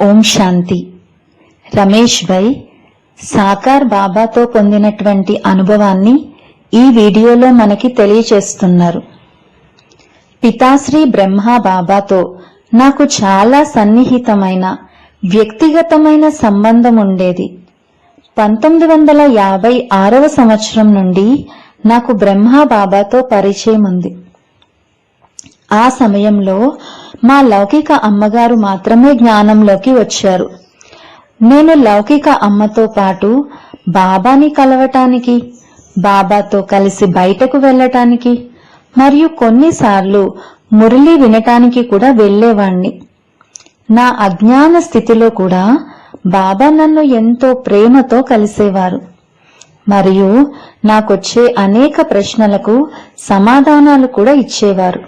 ఓం శాంతి. రమేష్ భై సాకార్ బాబాతో పొందినటువంటి అనుభవాన్ని ఈ వీడియోలో మనకి తెలియచేస్తున్నారు. పితాశ్రీ బ్రహ్మ బాబాతో నాకు చాలా సన్నిహితమైన వ్యక్తిగతమైన సంబంధం ఉండేది. పంతొమ్మిది వందల యాభై ఆరవ సంవత్సరం నుండి నాకు బ్రహ్మ బాబాతో పరిచయం ఉంది. ఆ సమయంలో మా లౌకిక అమ్మగారు మాత్రమే జ్ఞానంలోకి వచ్చారు. నేను లౌకిక అమ్మతో పాటు బాబాని కలవటానికి బాబాతో కలిసి బయటకు వెళ్ళటానికి మరియు కొన్నిసార్లు మురళి వినటానికి కూడా వెళ్ళేవాణ్ణి నా అజ్ఞాన స్థితిలో కూడా బాబా నన్ను ఎంతో ప్రేమతో కలిసేవారు. మరియు నాకొచ్చే అనేక ప్రశ్నలకు సమాధానాలు కూడా ఇచ్చేవారు.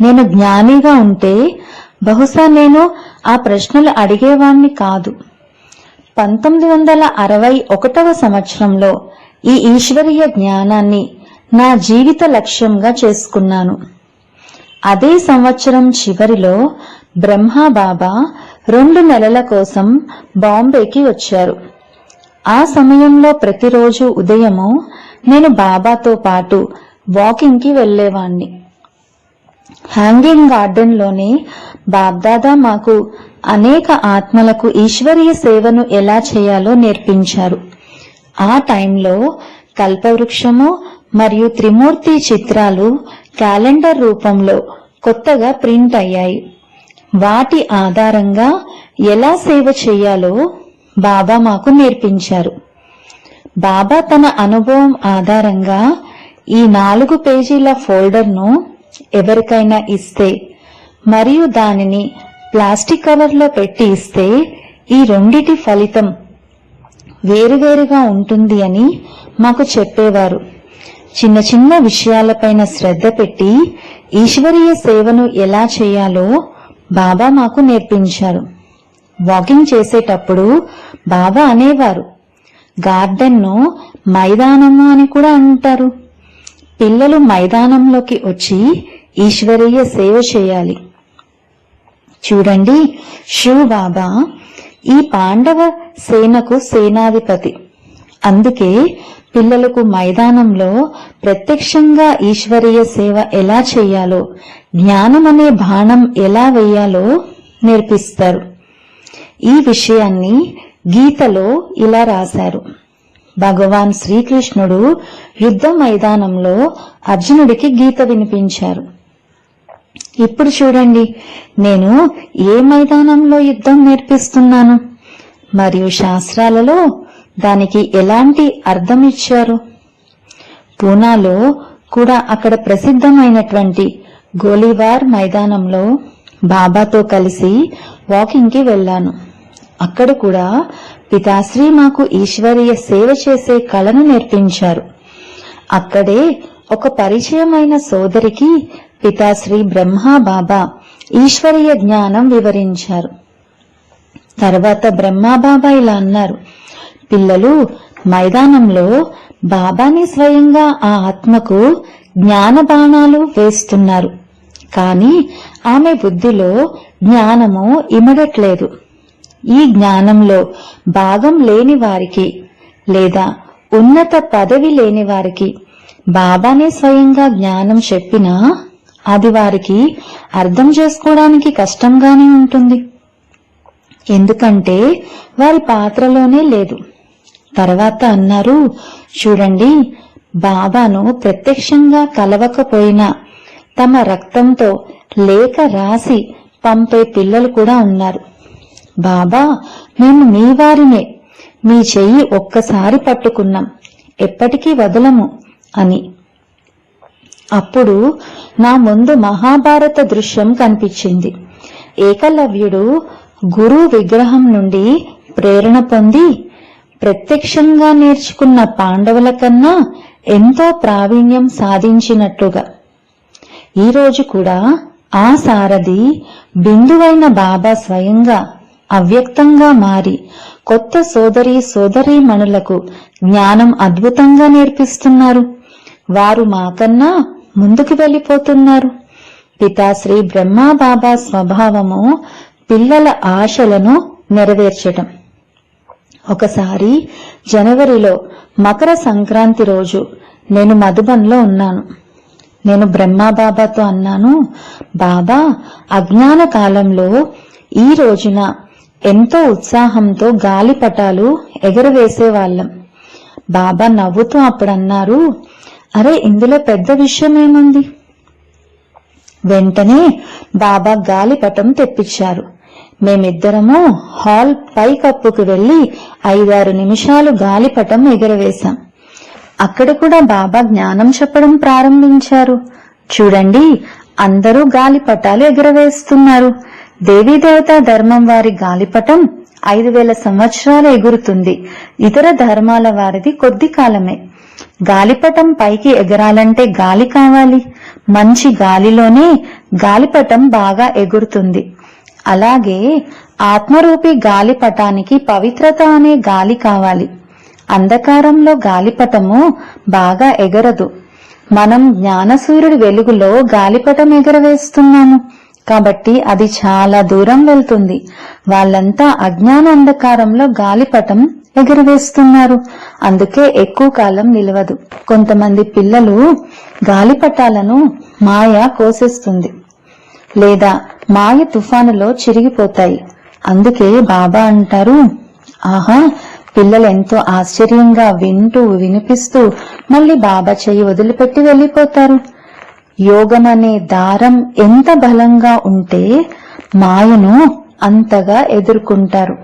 నేను జ్ఞానిగా ఉంటే బహుశా నేను ఆ ప్రశ్నలు అడిగేవాణ్ణి కాదు. పంతొమ్మిది వందల అరవై ఒకటవ సంవత్సరంలో ఈ ఈశ్వరీయ జ్ఞానాన్ని నా జీవిత లక్ష్యంగా చేసుకున్నాను. అదే సంవత్సరం చివరిలో బ్రహ్మా బాబా రెండు నెలల కోసం బాంబేకి వచ్చారు. ఆ సమయంలో ప్రతిరోజు ఉదయము నేను బాబాతో పాటు వాకింగ్కి వెళ్ళేవాణ్ణి హ్యాంగింగ్ గార్డెన్లోనే బాబ్దాదా మాకు అనేక ఆత్మలకు ఈశ్వరీయ సేవను ఎలా చేయాలో నేర్పించారు. ఆ టైంలో కల్పవృక్షము మరియు త్రిమూర్తి చిత్రాలు క్యాలెండర్ రూపంలో కొత్తగా ప్రింట్ అయ్యాయి. వాటి ఆధారంగా ఎలా సేవ చేయాలో బాబా మాకు నేర్పించారు. బాబా తన అనుభవం ఆధారంగా ఈ నాలుగు పేజీల ఫోల్డర్ను ఎవరికైనా ఇస్తే మరియు దానిని ప్లాస్టిక్ కవర్లో పెట్టి ఇస్తే ఈ రెండిటి ఫలితం వేరువేరుగా ఉంటుంది అని మాకు చెప్పేవారు. చిన్న చిన్న విషయాలపైన శ్రద్ధ పెట్టి ఈశ్వరీయ సేవను ఎలా చేయాలో బాబా మాకు నేర్పించారు. వాకింగ్ చేసేటప్పుడు బాబా అనేవారు గార్డెన్ను మైదానము అని కూడా అంటారు. పిల్లలు మైదానంలోకి వచ్చి ఈశ్వరీయ సేవ చేయాలి. చూడండి షూ బాబా ఈ పాండవ సేనకు సేనాధిపతి. అందుకే పిల్లలకు మైదానంలో ప్రత్యక్షంగా ఈశ్వరీయ సేవ ఎలా చేయాలో జ్ఞానం అనే బాణం ఎలా వేయాలో నేర్పిస్తారు. ఈ విషయాన్ని గీతలో ఇలా రాశారు. భగవాన్ శ్రీకృష్ణుడు యుద్ధ మైదానంలో అర్జునుడికి గీత వినిపించారు. ఇప్పుడు చూడండి నేను ఏ మైదానంలో యుద్ధం నేర్పిస్తున్నాను? మరియు శాస్త్రాలలో దానికి ఎలాంటి అర్థం ఇచ్చారు? పూనాలో కూడా అక్కడ ప్రసిద్ధమైనటువంటి గోలీవార్ మైదానంలో బాబాతో కలిసి వాకింగ్కి వెళ్ళాను. అక్కడ కూడా పితాశ్రీ మాకు ఈశ్వరీయ సేవ చేసే కళను నేర్పించారు. అక్కడే ఒక పరిచయమైన సోదరికి పితాశ్రీ బ్రహ్మా బాబా ఈశ్వరీయ జ్ఞానం వివరించారు. తర్వాత బ్రహ్మాబాబా ఇలా అన్నారు పిల్లలు మైదానంలో బాబాని స్వయంగా ఆ ఆత్మకు జ్ఞాన బాణాలు వేస్తున్నారు. కానీ ఆమె బుద్ధిలో జ్ఞానము ఇమడట్లేదు. ఈ జ్ఞానంలో భాగం లేని వారికి లేదా ఉన్నత పదవి లేని వారికి బాబానే స్వయంగా జ్ఞానం చెప్పినా అది వారికి అర్థం చేసుకోవడానికి కష్టంగానే ఉంటుంది. ఎందుకంటే వారి పాత్రలోనే లేదు. తర్వాత అన్నారు చూడండి బాబాను ప్రత్యక్షంగా కలవకపోయినా తమ రక్తంతో లేఖ రాసి పంపే పిల్లలు కూడా ఉన్నారు. బాబా మేము మీ వారినే. మీ చెయ్యి ఒక్కసారి పట్టుకున్నాం. ఎప్పటికీ వదలము అని. అప్పుడు నా ముందు మహాభారత దృశ్యం కనిపించింది. ఏకలవ్యుడు గురు విగ్రహం నుండి ప్రేరణ పొంది ప్రత్యక్షంగా నేర్చుకున్న పాండవుల కన్నా ఎంతో ప్రావీణ్యం సాధించినట్లుగా ఈ రోజు కూడా ఆ సారథి బిందువైన బాబా స్వయంగా అవ్యక్తంగా మారి కొత్త సోదరి సోదరీమణులకు జ్ఞానం అద్భుతంగా నేర్పిస్తున్నారు. వారు మాకన్నా ముందుకు వెళ్ళిపోతున్నారు. పితాశ్రీ బ్రహ్మా బాబా స్వభావము పిల్లల ఆశలను నెరవేర్చటం. ఒకసారి జనవరిలో మకర సంక్రాంతి రోజు నేను మధుబన్లో ఉన్నాను. నేను బ్రహ్మా బాబాతో అన్నాను బాబా అజ్ఞాన కాలంలో ఈ రోజున ఎంతో ఉత్సాహంతో గాలిపటాలు ఎగరవేసేవాళ్ళం. బాబా నవ్వుతూ అప్పుడన్నారు అరే ఇందులో పెద్ద విషయం ఏముంది వెంటనే బాబా గాలిపటం తెప్పించారు. మేమిద్దరము హాల్ పై కప్పుకు వెళ్ళి ఐదారు నిమిషాలు గాలిపటం ఎగరవేశాం. అక్కడ కూడా బాబా జ్ఞానం చెప్పడం ప్రారంభించారు. చూడండి అందరూ గాలిపటాలు ఎగరవేస్తున్నారు. దేవీదేవతా ధర్మం వారి గాలిపటం ఐదు వేల సంవత్సరాలు ఎగురుతుంది. ఇతర ధర్మాల వారిది కొద్ది కాలమే. గాలిపటం పైకి ఎగరాలంటే గాలి కావాలి. మంచి గాలిలోనే గాలిపటం బాగా ఎగురుతుంది. అలాగే ఆత్మరూపి గాలిపటానికి పవిత్రత అనే గాలి కావాలి. అంధకారంలో గాలిపటము బాగా ఎగరదు. మనం జ్ఞానసూర్యుడి వెలుగులో గాలిపటం ఎగరవేస్తున్నాము. కాబట్టి అది చాలా దూరం వెళ్తుంది. వాళ్ళంతా అజ్ఞాన అంధకారంలో గాలిపటం ఎగురవేస్తున్నారు. అందుకే ఎక్కువ కాలం నిలవదు. కొంతమంది పిల్లలు గాలిపటాలను మాయ కోసేస్తుంది. లేదా మాయ తుఫానులో చిరిగిపోతాయి. అందుకే బాబా అంటారు ఆహా పిల్లలు ఎంతో ఆశ్చర్యంగా వింటూ వినిపిస్తూ మళ్ళీ బాబా చెయ్యి వదిలిపెట్టి వెళ్ళిపోతారు. యోగం అనే దారం ఎంత బలంగా ఉంటే మాయను అంతగా ఎదుర్కొంటారు.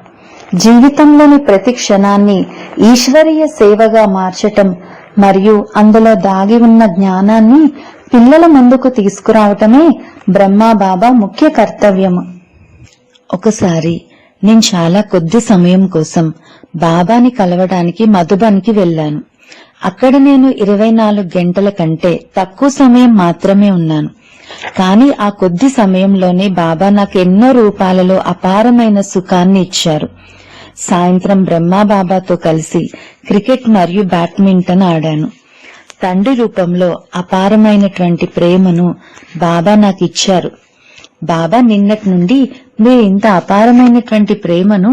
జీవితంలోని ప్రతి క్షణాన్ని ఈశ్వరీయ సేవగా మార్చటం మరియు అందులో దాగి ఉన్న జ్ఞానాన్ని పిల్లల ముందుకు తీసుకురావటమే బ్రహ్మా బాబా ముఖ్య కర్తవ్యము. ఒకసారి నేను చాలా కొద్ది సమయం కోసం బాబాని కలవడానికి మధుబన్కి వెళ్ళాను. అక్కడ నేను ఇరవై నాలుగు గంటల కంటే తక్కువ సమయం మాత్రమే ఉన్నాను. కానీ ఆ కొద్ది సమయంలోనే బాబా నాకు ఎన్నో రూపాలలో అపారమైన సుఖాన్ని ఇచ్చారు. సాయంత్రం బ్రహ్మా బాబాతో కలిసి క్రికెట్ మరియు బ్యాడ్మింటన్ ఆడాను. తండ్రి రూపంలో అపారమైనటువంటి ప్రేమను బాబా నాకు ఇచ్చారు బాబా నిన్నటి నుండి మీరు ఇంత అపారమైనటువంటి ప్రేమను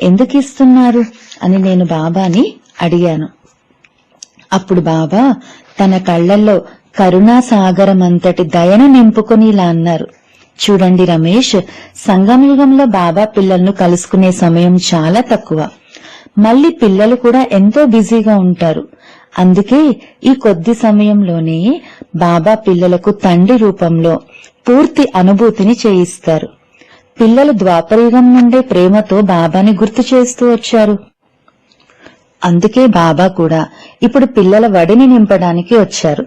ఎందుకు ఇస్తున్నారు అని నేను బాబాని అడిగాను. అప్పుడు బాబా తన కళ్ళల్లో కరుణా సాగరం అంతటి దయను నింపుకొని ఇలా అన్నారు. చూడండి రమేష్ సంగమయుగంలో బాబా పిల్లలను కలుసుకునే సమయం చాలా తక్కువ. మళ్ళీ పిల్లలు కూడా ఎంతో బిజీగా ఉంటారు. అందుకే ఈ కొద్ది సమయంలోనే బాబా పిల్లలకు తండ్రి రూపంలో పూర్తి అనుభూతిని చేయిస్తారు. పిల్లలు ద్వాపరయుగం నుండే ప్రేమతో బాబాని గుర్తు చేస్తూ వచ్చారు. అందుకే బాబా కూడా ఇప్పుడు పిల్లల వడిని నింపడానికి వచ్చారు.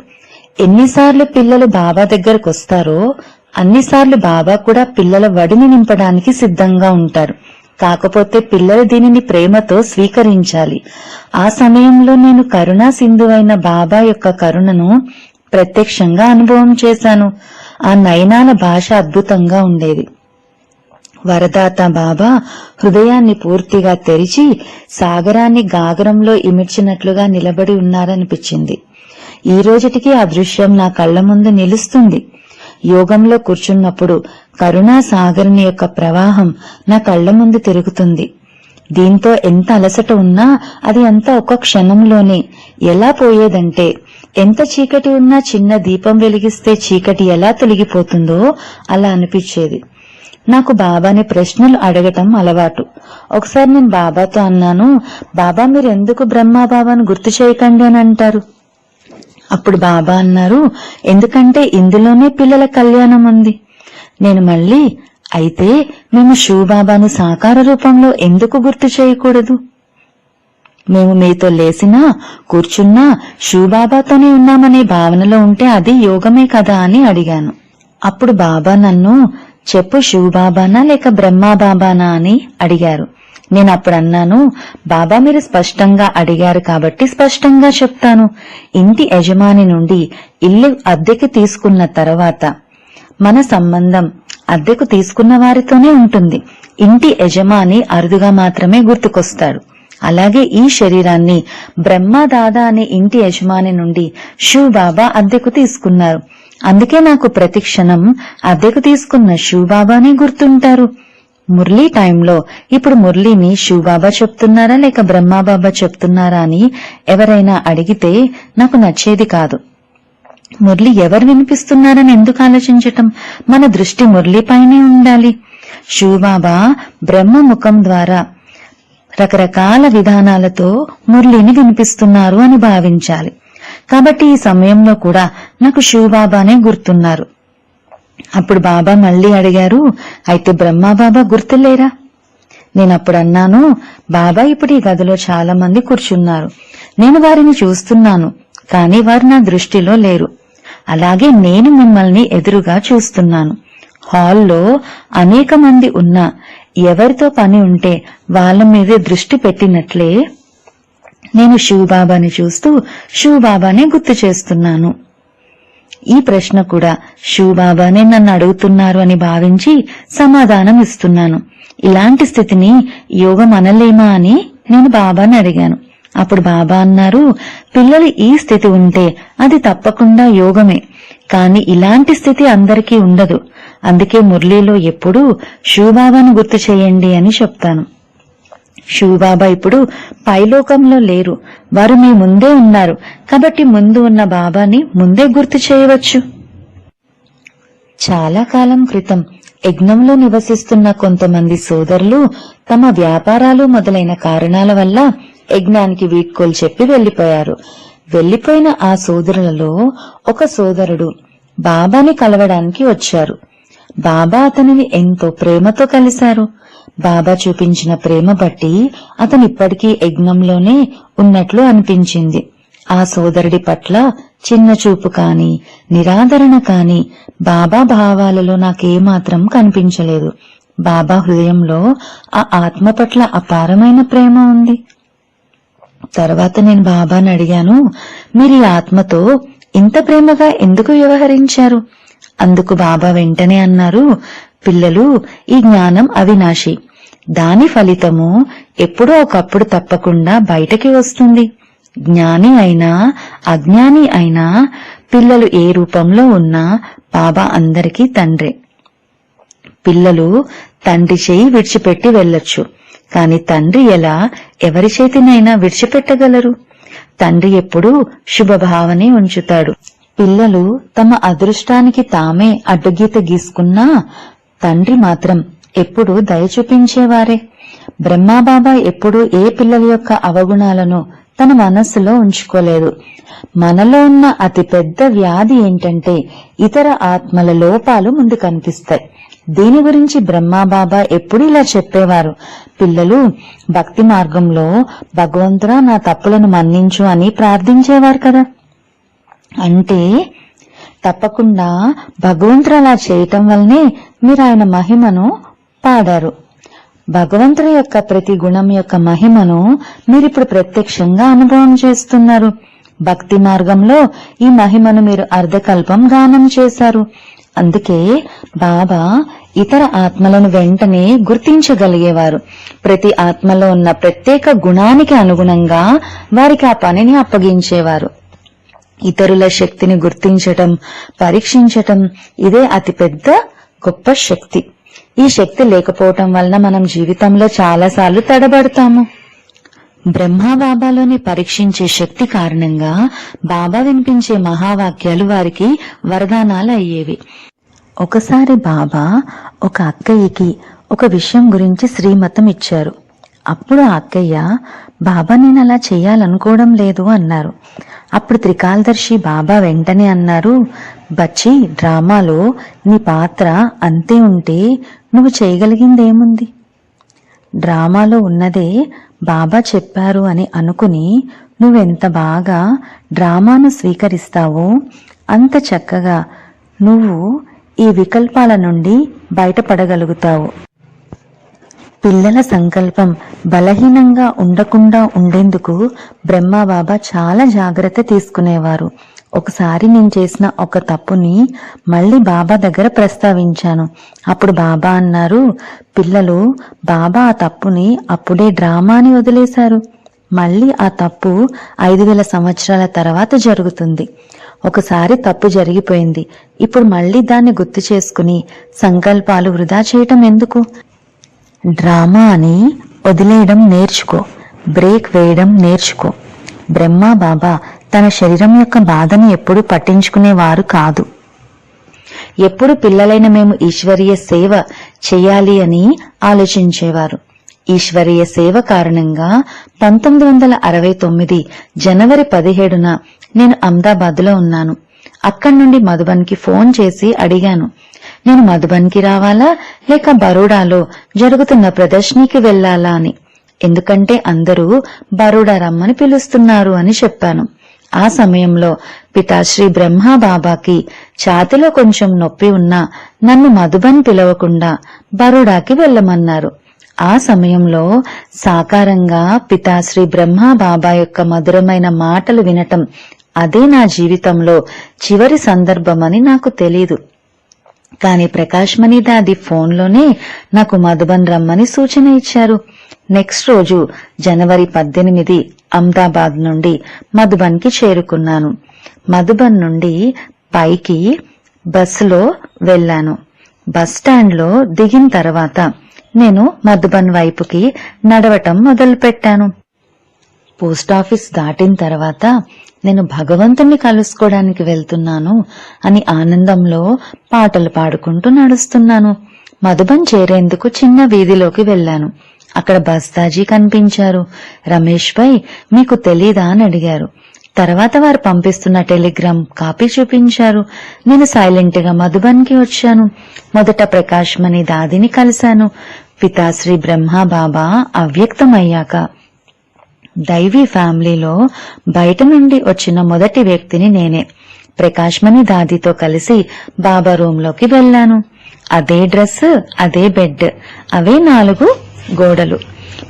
ఎన్నిసార్లు పిల్లలు బాబా దగ్గరకు వస్తారో అన్నిసార్లు బాబా కూడా పిల్లల వడిని నింపడానికి సిద్ధంగా ఉంటారు. కాకపోతే పిల్లలు దీనిని ప్రేమతో స్వీకరించాలి. ఆ సమయంలో నేను కరుణా సింధువైన బాబా యొక్క కరుణను ప్రత్యక్షంగా అనుభవం చేశాను. ఆ నయనాల భాష అద్భుతంగా ఉండేది. వరదాత బాబా హృదయాన్ని పూర్తిగా తెరిచి సాగరాన్ని గాగరంలో ఇమిడ్చినట్లుగా నిలబడి ఉన్నారనిపించింది. ఈ రోజుటికి ఆ దృశ్యం నా కళ్ళ ముందు నిలుస్తుంది. యోగంలో కూర్చున్నప్పుడు కరుణా సాగర్ని యొక్క ప్రవాహం నా కళ్ళ ముందు తిరుగుతుంది. దీంతో ఎంత అలసట ఉన్నా అది అంతా ఒక క్షణంలోనే ఎలా పోయేదంటే ఎంత చీకటి ఉన్నా చిన్న దీపం వెలిగిస్తే చీకటి ఎలా తొలగిపోతుందో అలా అనిపించేది. నాకు బాబాని ప్రశ్నలు అడగటం అలవాటు. ఒకసారి నేను బాబాతో అన్నాను బాబా మీరెందుకు బ్రహ్మా బాబాను గుర్తు చేయకండి అని అంటారు. అప్పుడు బాబా అన్నారు ఎందుకంటే ఇందులోనే పిల్లల కళ్యాణం ఉంది. నేను మళ్ళీ అయితే మేము శివబాబాను సాకార రూపంలో ఎందుకు గుర్తు చేయకూడదు? మేము మీతో లేసినా కూర్చున్నా శివబాబాతోనే ఉన్నామనే భావనలో ఉంటే అది యోగమే కదా అని అడిగాను. అప్పుడు బాబా నన్ను చెప్పు శివబాబానా లేక బ్రహ్మా బాబానా అని అడిగారు. నేను అప్పుడు అన్నాను బాబా మీరు స్పష్టంగా అడిగారు కాబట్టి స్పష్టంగా చెప్తాను. ఇంటి యజమాని నుండి ఇల్లు అద్దెకి తీసుకున్న తర్వాత మన సంబంధం అద్దెకు తీసుకున్న వారితోనే ఉంటుంది. ఇంటి యజమాని అరుదుగా మాత్రమే గుర్తుకొస్తాడు. అలాగే ఈ శరీరాన్ని బ్రహ్మదాదా అనే ఇంటి యజమాని నుండి శివ్ బాబా అద్దెకు తీసుకున్నారు. అందుకే నాకు ప్రతి క్షణం అద్దెకు తీసుకున్న శివ్ గుర్తుంటారు. మురళీ టైంలో ఇప్పుడు మురళిని శివబాబా చెప్తున్నారా లేక బ్రహ్మాబాబా చెప్తున్నారా అని ఎవరైనా అడిగితే నాకు నచ్చేది కాదు. మురళి ఎవరు వినిపిస్తున్నారని ఎందుకు ఆలోచించటం? మన దృష్టి మురళిపైనే ఉండాలి. శివబాబా బ్రహ్మ ముఖం ద్వారా రకరకాల విధానాలతో మురళిని వినిపిస్తున్నారు అని భావించాలి. కాబట్టి ఈ సమయంలో కూడా నాకు శివబాబానే గుర్తున్నారు. అప్పుడు బాబా మళ్ళీ అడిగారు అయితే బ్రహ్మాబాబా గుర్తులేరా? నేను అప్పుడు అన్నాను బాబా ఇప్పుడు ఈ గదిలో చాలా మంది కూర్చున్నారు. నేను వారిని చూస్తున్నాను కానీ వారు నా దృష్టిలో లేరు. అలాగే నేను మిమ్మల్ని ఎదురుగా చూస్తున్నాను. హాల్లో అనేక మంది ఉన్నా ఎవరితో పని ఉంటే వాళ్ళ మీదే దృష్టి పెట్టినట్లే నేను శివబాబాని చూస్తూ శివబాబానే గుర్తు చేస్తున్నాను. ఈ ప్రశ్న కూడా శివబాబానే నన్ను అడుగుతున్నారు అని భావించి సమాధానం ఇస్తున్నాను. ఇలాంటి స్థితిని యోగం అనలేమా అని నేను బాబాని అడిగాను. అప్పుడు బాబా అన్నారు పిల్లలు ఈ స్థితి ఉంటే అది తప్పకుండా యోగమే కాని ఇలాంటి స్థితి అందరికీ ఉండదు. అందుకే మురళీలో ఎప్పుడూ శివబాబాను గుర్తు చేయండి అని చెప్తాను. శివబాబా ఇప్పుడు పైలోకంలో లేరు. వారు మీ ముందే ఉన్నారు. కాబట్టి ముందు ఉన్న బాబాని ముందే గుర్తు చేయవచ్చు. చాలా కాలం క్రితం యజ్ఞంలో నివసిస్తున్న కొంతమంది సోదరులు తమ వ్యాపారాలు మొదలైన కారణాల వల్ల యజ్ఞానికి వీడ్కోలు చెప్పి వెళ్ళిపోయారు వెళ్ళిపోయిన ఆ సోదరులలో ఒక సోదరుడు బాబాని కలవడానికి వచ్చారు. బాబా అతనిని ఎంతో ప్రేమతో కలిశారు. బాబా చూపించిన ప్రేమ బట్టి అతనిప్పటికీ యజ్ఞంలోనే ఉన్నట్లు అనిపించింది. ఆ సోదరుడి పట్ల చిన్న చూపు కాని నిరాదరణ కాని బాబా భావాలలో నాకేమాత్రం కనిపించలేదు. బాబా హృదయంలో ఆ ఆత్మ పట్ల అపారమైన ప్రేమ ఉంది. తర్వాత నేను బాబాని అడిగాను మీరు ఈ ఆత్మతో ఇంత ప్రేమగా ఎందుకు వ్యవహరించారు? అందుకు బాబా వెంటనే అన్నారు పిల్లలు ఈ జ్ఞానం అవినాశి. దాని ఫలితము ఎప్పుడో ఒకప్పుడు తప్పకుండా బయటకి వస్తుంది. జ్ఞాని అయినా అజ్ఞాని అయినా పిల్లలు ఏ రూపంలో ఉన్నా బాబా అందరికీ తండ్రే. పిల్లలు తండ్రి చేయి విడిచిపెట్టి వెళ్ళొచ్చు. కాని తండ్రి ఎలా ఎవరి చేతినైనా విడిచిపెట్టగలరు? తండ్రి ఎప్పుడూ శుభభావనే ఉంచుతాడు. పిల్లలు తమ అదృష్టానికి తామే అడ్డుగీత గీసుకున్నా తండ్రి మాత్రం ఎప్పుడూ దయ చూపించేవారే. బ్రహ్మాబాబా ఎప్పుడూ ఏ పిల్లల యొక్క అవగుణాలను తన మనస్సులో ఉంచుకోలేదు. మనలో ఉన్న అతిపెద్ద వ్యాధి ఏంటంటే ఇతర ఆత్మల లోపాలు ముందు కనిపిస్తాయి. దీని గురించి బ్రహ్మాబాబా ఎప్పుడు ఇలా చెప్పేవారు? పిల్లలు భక్తి మార్గంలో భగవంతురా నా తప్పులను మన్నించు అని ప్రార్థించేవారు కదా. అంటే తప్పకుండా భగవంతుడు అలా చేయటం వల్లనే మీరు ఆయన మహిమను పాడారు. భగవంతుడి యొక్క ప్రతి గుణం యొక్క మహిమను మీరిప్పుడు ప్రత్యక్షంగా అనుభవం చేస్తున్నారు. భక్తి మార్గంలో ఈ మహిమను మీరు అర్ధకల్పం గానం చేశారు. అందుకే బాబా ఇతర ఆత్మలను వెంటనే గుర్తించగలిగేవారు. ప్రతి ఆత్మలో ఉన్న ప్రత్యేక గుణానికి అనుగుణంగా వారికి ఆ పనిని అప్పగించేవారు. ఇతరుల శక్తిని గుర్తించటం పరీక్షించటం ఇదే అతిపెద్ద గొప్ప శక్తి. ఈ శక్తి లేకపోవటం వలన మనం జీవితంలో చాలాసార్లు తడబడతాము. బ్రహ్మ బాబాలోని పరీక్షించే శక్తి కారణంగా బాబా వినిపించే మహావాక్యాలు వారికి వరదానాలు అయ్యేవి ఒకసారి బాబా ఒక అక్కయ్యకి ఒక విషయం గురించి శ్రీమతం ఇచ్చారు. అప్పుడు ఆ అక్కయ్య బాబా నేను అలా చేయాలనుకోవడం లేదు అన్నారు. అప్పుడు త్రికాలదర్శి బాబా వెంటనే అన్నారు బచ్చి డ్రామాలో నీ పాత్ర అంతే ఉంటే నువ్వు చేయగలిగిందేముంది? డ్రామాలో ఉన్నదే బాబా చెప్పారు అని అనుకుని నువ్వెంత బాగా డ్రామాను స్వీకరిస్తావో అంత చక్కగా నువ్వు ఈ వికల్పాల నుండి బయటపడగలుగుతావు. పిల్లల సంకల్పం బలహీనంగా ఉండకుండా ఉండేందుకు బ్రహ్మబాబా చాలా జాగ్రత్త తీసుకునేవారు. ఒకసారి నేను చేసిన ఒక తప్పుని మళ్ళీ బాబా దగ్గర ప్రస్తావించాను. అప్పుడు బాబా అన్నారు పిల్లలు బాబా ఆ తప్పుని అప్పుడే డ్రామాని వదిలేశారు. మళ్ళీ ఆ తప్పు ఐదు వేల సంవత్సరాల తర్వాత జరుగుతుంది. ఒకసారి తప్పు జరిగిపోయింది. ఇప్పుడు మళ్ళీ దాన్ని గుర్తు చేసుకుని సంకల్పాలు వృధా చేయటం ఎందుకు? డ్రామా అని వదిలేయడం నేర్చుకో. బ్రేక్ వేయడం నేర్చుకో. బ్రహ్మ బాబా తన శరీరం యొక్క బాధను ఎప్పుడూ పట్టించుకునేవారు కాదు. ఎప్పుడు పిల్లలైన మేము ఈశ్వరీయ సేవ చేయాలి అని ఆలోచించేవారు. ఈశ్వరీయ సేవ కారణంగా పంతొమ్మిది వందల అరవై తొమ్మిది జనవరి పదిహేడున నేను అహ్మదాబాద్లో ఉన్నాను. అక్కడి నుండి మధుబన్కి ఫోన్ చేసి అడిగాను నేను మధుబన్కి రావాలా? లేక బరోడాలో జరుగుతున్న ప్రదర్శనకి వెళ్ళాలా అని. ఎందుకంటే అందరూ బరోడా రమ్మని పిలుస్తున్నారు అని చెప్పాను. ఆ సమయంలో పితాశ్రీ బ్రహ్మాబాబాకి ఛాతిలో కొంచెం నొప్పి ఉన్నా నన్ను మధుబన్ పిలవకుండా బరోడాకి వెళ్ళమన్నారు. ఆ సమయంలో సాకారంగా పితాశ్రీ బ్రహ్మాబాబా యొక్క మధురమైన మాటలు వినటం అదే నా జీవితంలో చివరి సందర్భమని నాకు తెలీదు. కాని ప్రకాశ్మణి దాది ఫోన్లోనే నాకు మధుబన్ రమ్మని సూచన ఇచ్చారు. నెక్స్ట్ రోజు జనవరి పద్దెనిమిది అహ్మదాబాద్ నుండి మధుబన్కి చేరుకున్నాను. మధుబన్ నుండి పైకి బస్సులో వెళ్ళాను. బస్ స్టాండ్లో దిగిన తర్వాత నేను మధుబన్ వైపుకి నడవటం మొదలుపెట్టాను. పోస్టాఫీస్ దాటిన తర్వాత నేను భగవంతుణ్ణి కలుసుకోవడానికి వెళ్తున్నాను అని ఆనందంలో పాటలు పాడుకుంటూ నడుస్తున్నాను. మధుబన్ చేరేందుకు చిన్న వీధిలోకి వెళ్ళాను. అక్కడ బస్తాజీ కనిపించారు. రమేష్ పై మీకు తెలీదా అని అడిగారు. తర్వాత వారు పంపిస్తున్న టెలిగ్రామ్ కాపీ చూపించారు. నేను సైలెంట్గా మధుబన్కి వచ్చాను. మొదట ప్రకాష్ మణి దాదిని కలిశాను. పితాశ్రీ బ్రహ్మ బాబా అవ్యక్తమయ్యాక. దైవీ ఫ్యామిలీలో బయట నుండి వచ్చిన మొదటి వ్యక్తిని నేనే. ప్రకాశ్మణి దాదితో కలిసి బాబా రూంలోకి వెళ్ళాను వెళ్ళాను. అదే డ్రెస్ అదే బెడ్ అవే నాలుగు గోడలు.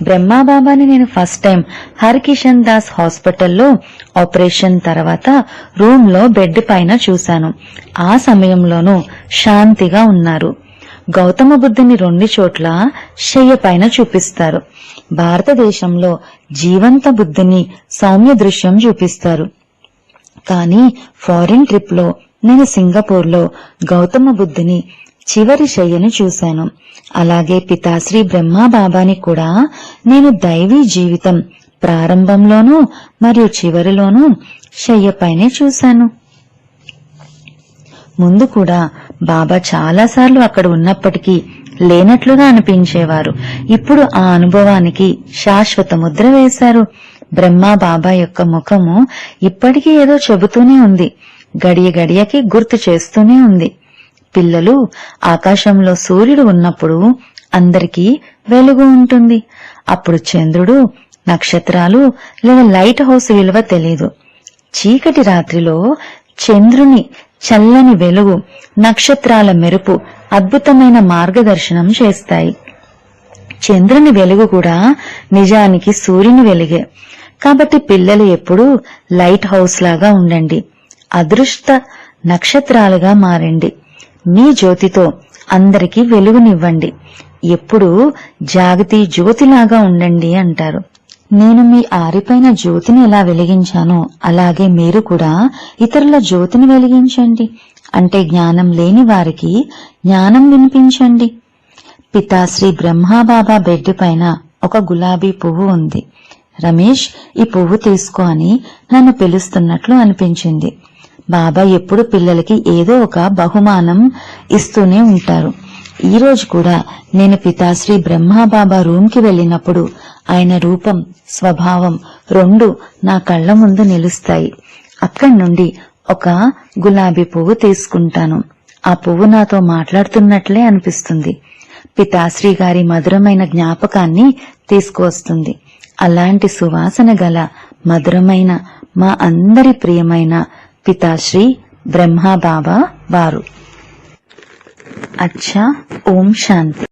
బ్రహ్మా బాబాని నేను ఫస్ట్ టైం హరికిషన్ దాస్ హాస్పిటల్లో ఆపరేషన్ తర్వాత రూమ్లో బెడ్ పైన చూశాను. ఆ సమయంలోనూ శాంతిగా ఉన్నారు. గౌతమ బుద్ధుని రెండు చోట్ల శయ్య పైన చూపిస్తారు. భారతదేశంలో జీవంత బుద్ధుని సౌమ్య దృశ్యం చూపిస్తారు. కానీ ఫారిన్ ట్రిప్లో నేను సింగపూర్లో గౌతమ బుద్ధుని చివరి శయ్యను చూశాను. అలాగే పితాశ్రీ బ్రహ్మాబాబాని కూడా నేను దైవీ జీవితం ప్రారంభంలోనూ మరియు చివరిలోనూ శయ్యపైనే చూశాను. ముందు కూడా బాబా చాలాసార్లు అక్కడ ఉన్నప్పటికీ లేనట్లుగా అనిపించేవారు. ఇప్పుడు ఆ అనుభవానికి శాశ్వత ముద్ర వేశారు. బ్రహ్మ బాబా యొక్క ముఖము ఇప్పటికీ ఏదో చెబుతూనే ఉంది. గడియ గడియకి గుర్తు చేస్తూనే ఉంది. పిల్లలు ఆకాశంలో సూర్యుడు ఉన్నప్పుడు అందరికీ వెలుగు ఉంటుంది. అప్పుడు చంద్రుడు నక్షత్రాలు లేదా లైట్ హౌస్ విలువ తెలీదు. చీకటి రాత్రిలో చంద్రుని చల్లని వెలుగు నక్షత్రాల మెరుపు అద్భుతమైన మార్గదర్శనం చేస్తాయి. చంద్రుని వెలుగు కూడా నిజానికి సూర్యుని వెలుగే. కాబట్టి పిల్లలు ఎప్పుడూ లైట్ హౌస్ లాగా ఉండండి. అదృష్ట నక్షత్రాలుగా మారండి. మీ జ్యోతితో అందరికీ వెలుగునివ్వండి. ఎప్పుడూ జాగతి జ్యోతిలాగా ఉండండి అంటారు. నేను మీ ఆరిపైన జ్యోతిని ఎలా వెలిగించానో అలాగే మీరు కూడా ఇతరుల జ్యోతిని వెలిగించండి. అంటే జ్ఞానం లేని వారికి జ్ఞానం వినిపించండి. పితాశ్రీ బ్రహ్మాబాబా బెడ్ పైన ఒక గులాబీ పువ్వు ఉంది. రమేష్ ఈ పువ్వు తీసుకో అని నన్ను పిలుస్తున్నట్లు అనిపించింది. బాబా ఎప్పుడు పిల్లలకి ఏదో ఒక బహుమానం ఇస్తూనే ఉంటారు. ఈ రోజు కూడా నేను పితాశ్రీ బ్రహ్మాబాబా రూమ్కి వెళ్ళినప్పుడు ఆయన రూపం స్వభావం రెండు నా కళ్ళ ముందు నిలుస్తాయి. అక్కడి నుండి ఒక గులాబీ పువ్వు తీసుకుంటాను. ఆ పువ్వు నాతో మాట్లాడుతున్నట్లే అనిపిస్తుంది. పితాశ్రీ గారి మధురమైన జ్ఞాపకాన్ని తీసుకువస్తుంది. అలాంటి సువాసన గల మధురమైన మా అందరి ప్రియమైన పితాశ్రీ బ్రహ్మా బాబా వారు. అచ్చా ఓం శాంతి